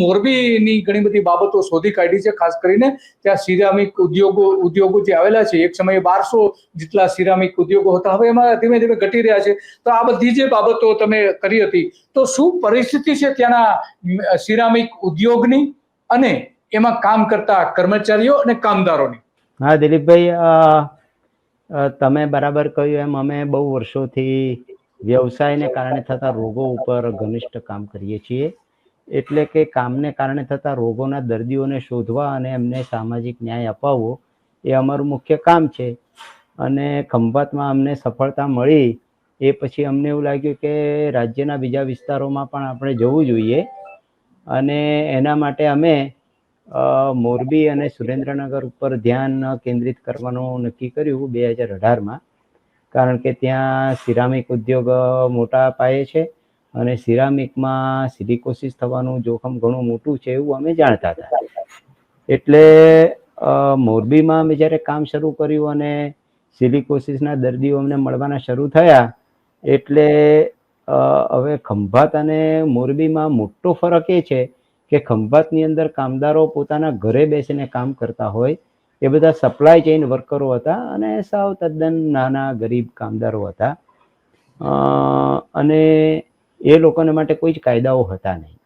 મોરબીની ઘણી બધી બાબતો શોધી કાઢી છે, ખાસ કરીને ત્યાં સિરામિક ઉદ્યોગો ઉદ્યોગો જે આવેલા છે, એક સમયે બારસો જેટલા સિરામિક ઉદ્યોગો હતા, હવે એમાં ધીમે ધીમે ઘટી રહ્યા છે. તો આ બધી જે બાબતો તમે કરી હતી, તો શું પરિસ્થિતિ છે ત્યાંના સિરામિક ઉદ્યોગની અને એમાં કામ કરતા કર્મચારીઓ અને કામદારોની? હા, દિલીપભાઈ તમે બરાબર કહ્યું એમ, અમે બહુ વર્ષોથી વ્યવસાયને કારણે થતા રોગો ઉપર ઘનિષ્ઠ કામ કરીએ છીએ. એટલે કે કામને કારણે થતા રોગોના દર્દીઓને શોધવા અને એમને સામાજિક ન્યાય અપાવવો એ અમારું મુખ્ય કામ છે. અને ખંભાતમાં અમને સફળતા મળી એ પછી અમને એવું લાગ્યું કે રાજ્યના બીજા વિસ્તારોમાં પણ આપણે જવું જોઈએ. અને એના માટે અમે મોરબી અને સુરેન્દ્રનગર ઉપર ધ્યાન કેન્દ્રિત કરવાનું નક્કી કર્યું બે હજાર અઢારમાં. કારણ કે ત્યાં સિરામિક ઉદ્યોગ મોટા પાયે છે. અને સિરામિકમાં સિલિકોસિસ થવાનું જોખમ ઘણું મોટું છે એવું અમે જાણતા હતા. એટલે મોરબીમાં અમે જ્યારે કામ શરૂ કર્યું અને સિલિકોસિસના દર્દીઓ અમને મળવાના શરૂ થયા, એટલે હવે ખંભાત અને મોરબીમાં મોટો ફરક એ છે કે ખંભાતની અંદર કામદારો પોતાના ઘરે બેસીને કામ કરતા હોય, એ બધા સપ્લાય ચેઇન વર્કરો હતા અને સાવ તદ્દન નાના ગરીબ કામદારો હતા. અને એ લોકોને માટે કોઈ જ કાયદાઓ હતા નહીં.